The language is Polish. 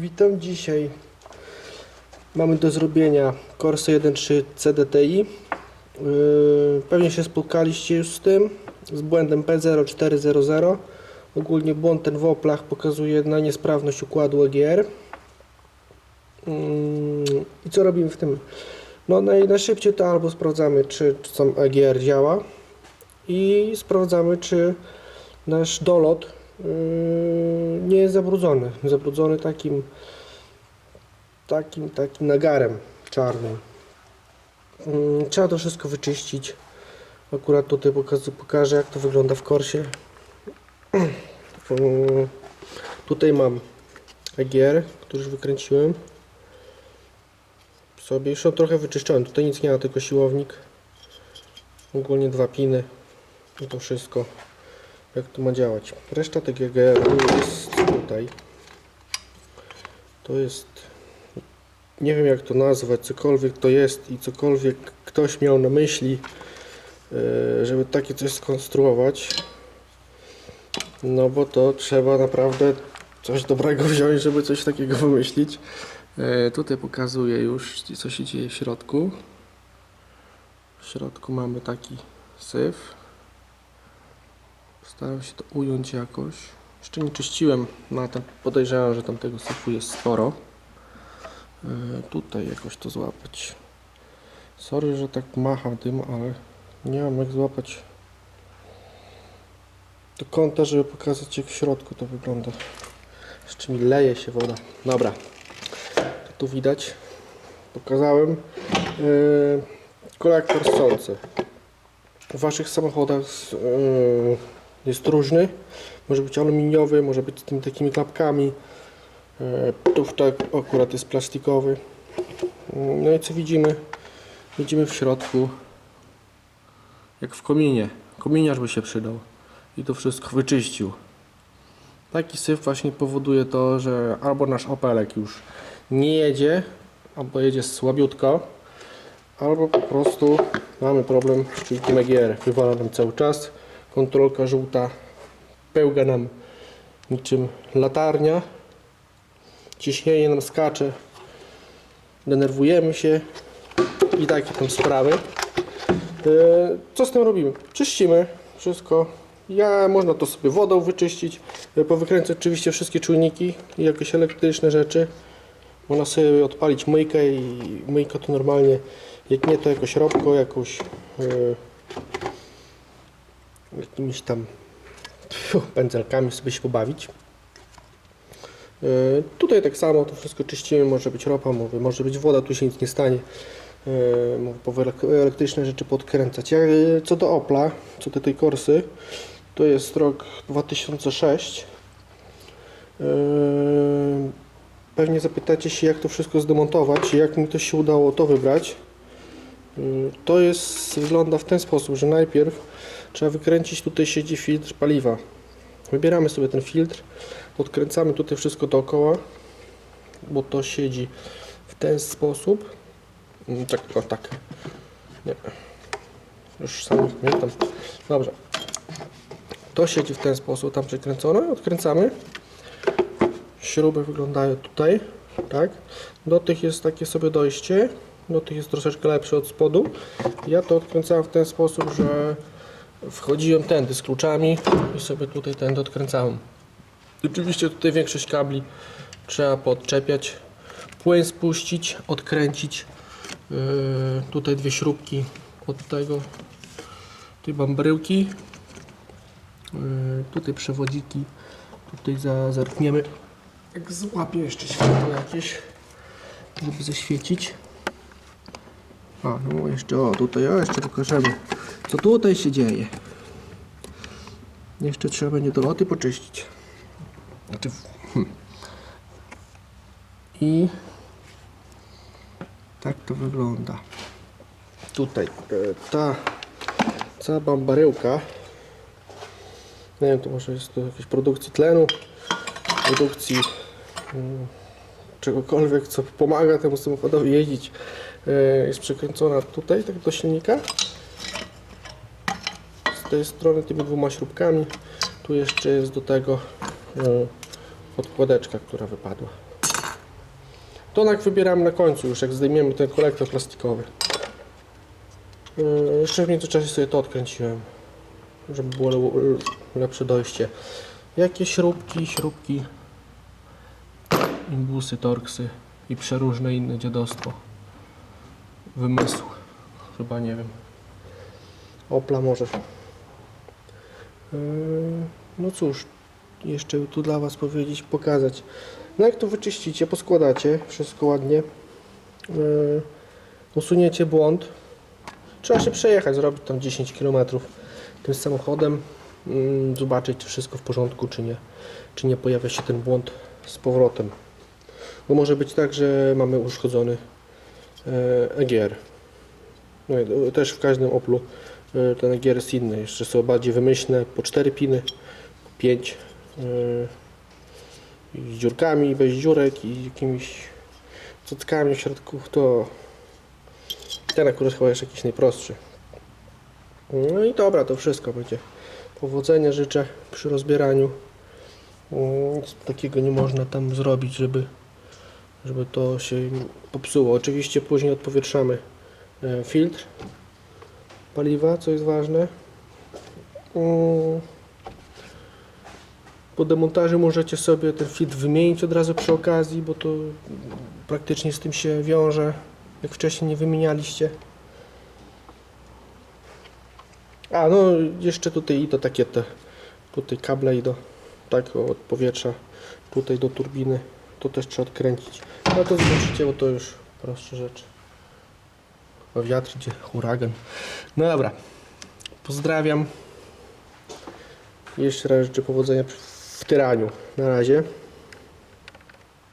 Witam dzisiaj. Mamy do zrobienia Corsa 1.3 CDTI. Yy, Pewnie się spotkaliście już z tym, z błędem P0400. Ogólnie błąd ten w oplach pokazuje na niesprawność układu EGR. Yy, I co robimy w tym? No naj, najszybciej to albo sprawdzamy, czy, czy sam EGR działa i sprawdzamy, czy nasz dolot nie jest zabrudzony. Zabrudzony takim takim, takim nagarem czarnym. Yy, Trzeba to wszystko wyczyścić. Akurat tutaj pokażę, jak to wygląda w korsie. Yy, Tutaj mam EGR, który już wykręciłem sobie. Już trochę wyczyszczony. Tutaj nic nie ma, tylko siłownik. Ogólnie dwa piny. I to wszystko jak to ma działać. Reszta tego EGR jest tutaj. To jest nie wiem jak to nazwać, cokolwiek to jest i cokolwiek ktoś miał na myśli, e, żeby takie coś skonstruować. No bo to trzeba naprawdę coś dobrego wziąć, żeby coś takiego wymyślić. E, Tutaj pokazuję już co się dzieje w środku. W środku mamy taki syf. Staram się to ująć jakoś. Jeszcze nie czyściłem, no tam podejrzewam, że tam tego syfu jest sporo. E, Tutaj jakoś to złapać. Sorry, że tak macham tym, ale nie mam jak złapać do kąta, żeby pokazać jak w środku to wygląda. Jeszcze mi leje się woda. Dobra. To tu widać. Pokazałem. Yy, kolektor sący. W Waszych samochodach yy, jest różny. Może być aluminiowy, może być z tymi takimi klapkami. Yy, tu tak akurat jest plastikowy. No i co widzimy? Widzimy w środku jak w kominie. Kominiarz by się przydał i to wszystko wyczyścił. Taki syf właśnie powoduje to, że albo nasz Opelek już nie jedzie, albo jedzie słabiutko, albo po prostu mamy problem z czujnikiem EGR. Wywala nam cały czas, kontrolka żółta pełga nam niczym latarnia, ciśnienie nam skacze, denerwujemy się i takie tam sprawy. E, Co z tym robimy? Czyścimy wszystko. Ja, można to sobie wodą wyczyścić, e, powykręcać oczywiście wszystkie czujniki i jakieś elektryczne rzeczy. Można sobie odpalić myjkę i myjka to normalnie, jak nie to jakoś robko, jakąś e, jakimiś tam pędzelkami sobie się pobawić. E, Tutaj tak samo to wszystko czyścimy, może być ropa, może, może być woda, tu się nic nie stanie. E, Mówię, po elektryczne rzeczy podkręcać. Jak, e, co do Opla, co do tej Korsy, to jest rok 2006. E, Pewnie zapytacie się, jak to wszystko zdemontować i jak mi to się udało to wybrać. To jest, wygląda w ten sposób, że najpierw trzeba wykręcić, tutaj siedzi filtr paliwa. Wybieramy sobie ten filtr, odkręcamy tutaj wszystko dookoła, bo to siedzi w ten sposób. Mm, Tak, o tak. Nie. Już sam pamiętam. Dobrze. To siedzi w ten sposób, tam przekręcone. Odkręcamy. Śruby wyglądają tutaj, tak. Do tych jest takie sobie dojście. Do tych jest troszeczkę lepsze od spodu. Ja to odkręcałem w ten sposób, że wchodziłem tędy z kluczami i sobie tutaj tędy odkręcałem. Oczywiście tutaj większość kabli trzeba podczepiać, płyn spuścić, odkręcić. Yy, tutaj dwie śrubki od tego, tej bambryłki. Yy, tutaj przewodziki. Tutaj za, zerkniemy. Jak złapię jeszcze światło jakieś, żeby zaświecić. A, no jeszcze, o tutaj, o jeszcze pokażemy, co tutaj się dzieje. Jeszcze trzeba będzie doloty poczyścić. Znaczy, hmm. I tak to wygląda. Tutaj e, ta cała bambaryłka. Nie wiem, to może jest do jakiejś produkcji tlenu, produkcji mm, czegokolwiek, co pomaga temu samochodowi jeździć. E, Jest przekręcona tutaj, tak do silnika. Tej strony tymi dwoma śrubkami. Tu jeszcze jest do tego e, podkładeczka, która wypadła. Tonak wybieramy na końcu już, jak zdejmiemy ten kolektor plastikowy. Yy, jeszcze w międzyczasie sobie to odkręciłem, żeby było le- lepsze dojście. Jakie śrubki, śrubki, imbusy, torksy i przeróżne inne dziadostwo. Wymysł. Chyba nie wiem. Opla może. Yy, No cóż, jeszcze tu dla Was powiedzieć, pokazać. No jak to wyczyścicie, poskładacie wszystko ładnie. Yy, Usuniecie błąd. Trzeba się przejechać, zrobić tam 10 km tym samochodem. mm, Zobaczyć, czy wszystko w porządku, czy nie. Czy nie pojawia się ten błąd z powrotem. Bo może być tak, że mamy uszkodzony e, EGR. No, i też w każdym Oplu ten EGR jest inny. Jeszcze są bardziej wymyślne, po 4 piny, po 5 z dziurkami, bez dziurek i jakimiś cuckami w środku. To ten akurat chyba jest jakiś najprostszy. No i dobra, to wszystko będzie. Powodzenia życzę przy rozbieraniu. Mm, Nic takiego nie można tam zrobić, żeby żeby to się popsuło. Oczywiście później odpowietrzamy e, filtr paliwa, co jest ważne. Mm. Po demontażu możecie sobie ten filtr wymienić od razu przy okazji, bo to praktycznie z tym się wiąże, jak wcześniej nie wymienialiście. A, no jeszcze tutaj i do takie te, tutaj kable i do, tak od powietrza, tutaj do turbiny, to też trzeba odkręcić. No to zobaczycie, bo to już prostsze rzeczy. Wiatr idzie, huragan. No dobra, pozdrawiam. Jeszcze raz życzę powodzenia w tyraniu. Na razie.